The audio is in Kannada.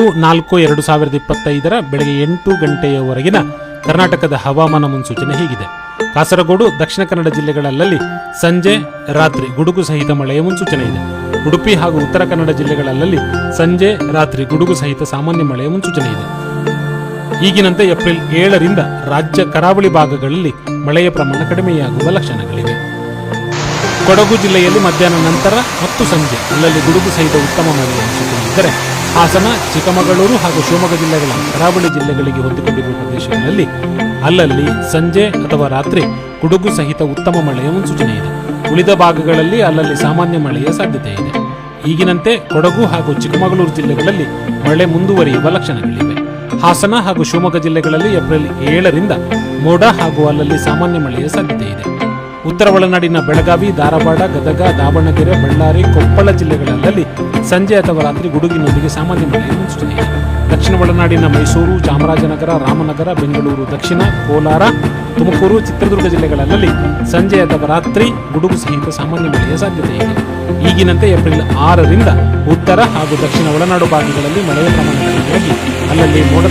ನಾಲ್ಕು, ಎರಡು ಸಾವಿರದ ಇಪ್ಪತ್ತೈದರ ಬೆಳಗ್ಗೆ ಎಂಟು ಗಂಟೆಯವರೆಗಿನ ಕರ್ನಾಟಕದ ಹವಾಮಾನ ಮುನ್ಸೂಚನೆ ಹೀಗಿದೆ. ಕಾಸರಗೋಡು, ದಕ್ಷಿಣ ಕನ್ನಡ ಜಿಲ್ಲೆಗಳಲ್ಲಲ್ಲಿ ಸಂಜೆ, ರಾತ್ರಿ ಗುಡುಗು ಸಹಿತ ಮಳೆಯ ಮುನ್ಸೂಚನೆ ಇದೆ. ಉಡುಪಿ ಹಾಗೂ ಉತ್ತರ ಕನ್ನಡ ಜಿಲ್ಲೆಗಳಲ್ಲಲ್ಲಿ ಸಂಜೆ, ರಾತ್ರಿ ಗುಡುಗು ಸಹಿತ ಸಾಮಾನ್ಯ ಮಳೆಯ ಮುನ್ಸೂಚನೆ ಇದೆ. ಈಗಿನಂತೆ ಏಪ್ರಿಲ್ ಏಳರಿಂದ ರಾಜ್ಯ ಕರಾವಳಿ ಭಾಗಗಳಲ್ಲಿ ಮಳೆಯ ಪ್ರಮಾಣ ಕಡಿಮೆಯಾಗುವ ಲಕ್ಷಣಗಳಿವೆ. ಕೊಡಗು ಜಿಲ್ಲೆಯಲ್ಲಿ ಮಧ್ಯಾಹ್ನ ನಂತರ ಹತ್ತು ಸಂಜೆ ಅಲ್ಲಲ್ಲಿ ಗುಡುಗು ಸಹಿತ ಉತ್ತಮ ಮಳೆ ಅನಿಸಿಕೊಂಡಿದ್ದರೆ ಹಾಸನ, ಚಿಕ್ಕಮಗಳೂರು ಹಾಗೂ ಶಿವಮೊಗ್ಗ ಜಿಲ್ಲೆಗಳ ಕರಾವಳಿ ಜಿಲ್ಲೆಗಳಿಗೆ ಹೊಂದಿಕೊಂಡಿರುವ ಪ್ರದೇಶಗಳಲ್ಲಿ ಅಲ್ಲಲ್ಲಿ ಸಂಜೆ ಅಥವಾ ರಾತ್ರಿ ಗುಡುಗು ಸಹಿತ ಉತ್ತಮ ಮಳೆಯ ಮುನ್ಸೂಚನೆ ಇದೆ. ಉಳಿದ ಭಾಗಗಳಲ್ಲಿ ಅಲ್ಲಲ್ಲಿ ಸಾಮಾನ್ಯ ಮಳೆಯ ಸಾಧ್ಯತೆ ಇದೆ. ಈಗಿನಂತೆ ಕೊಡಗು ಹಾಗೂ ಚಿಕ್ಕಮಗಳೂರು ಜಿಲ್ಲೆಗಳಲ್ಲಿ ಮಳೆ ಮುಂದುವರಿಯುವ ಲಕ್ಷಣಗಳಿವೆ. ಹಾಸನ ಹಾಗೂ ಶಿವಮೊಗ್ಗ ಜಿಲ್ಲೆಗಳಲ್ಲಿ ಏಪ್ರಿಲ್ ಏಳರಿಂದ ಮೋಡ ಹಾಗೂ ಅಲ್ಲಲ್ಲಿ ಸಾಮಾನ್ಯ ಮಳೆಯ ಸಾಧ್ಯತೆ ಇದೆ. ಉತ್ತರ ಒಳನಾಡಿನ ಬೆಳಗಾವಿ, ಧಾರವಾಡ, ಗದಗ, ದಾವಣಗೆರೆ, ಬಳ್ಳಾರಿ, ಕೊಪ್ಪಳ ಜಿಲ್ಲೆಗಳಲ್ಲಿ ಸಂಜೆ ಅಥವಾ ರಾತ್ರಿ ಗುಡುಗಿನೊಂದಿಗೆ ಸಾಮಾನ್ಯ ಮಳೆ ಮುನ್ಸೂಚನೆ ದಕ್ಷಿಣ ಒಳನಾಡಿನ ಮೈಸೂರು, ಚಾಮರಾಜನಗರ, ರಾಮನಗರ, ಬೆಂಗಳೂರು, ದಕ್ಷಿಣ, ಕೋಲಾರ, ತುಮಕೂರು, ಚಿತ್ರದುರ್ಗ ಜಿಲ್ಲೆಗಳಲ್ಲಿ ಸಂಜೆ ಅಥವಾ ರಾತ್ರಿ ಗುಡುಗು ಸಹಿತ ಸಾಮಾನ್ಯ ಮಳೆಯ ಸಾಧ್ಯತೆ ಇದೆ. ಈಗಿನಂತೆ ಏಪ್ರಿಲ್ ಆರರಿಂದ ಉತ್ತರ ಹಾಗೂ ದಕ್ಷಿಣ ಒಳನಾಡು ಭಾಗಗಳಲ್ಲಿ ಮಳೆಯ ಪ್ರಮಾಣ ಅಲ್ಲಲ್ಲಿ ಮೋಡ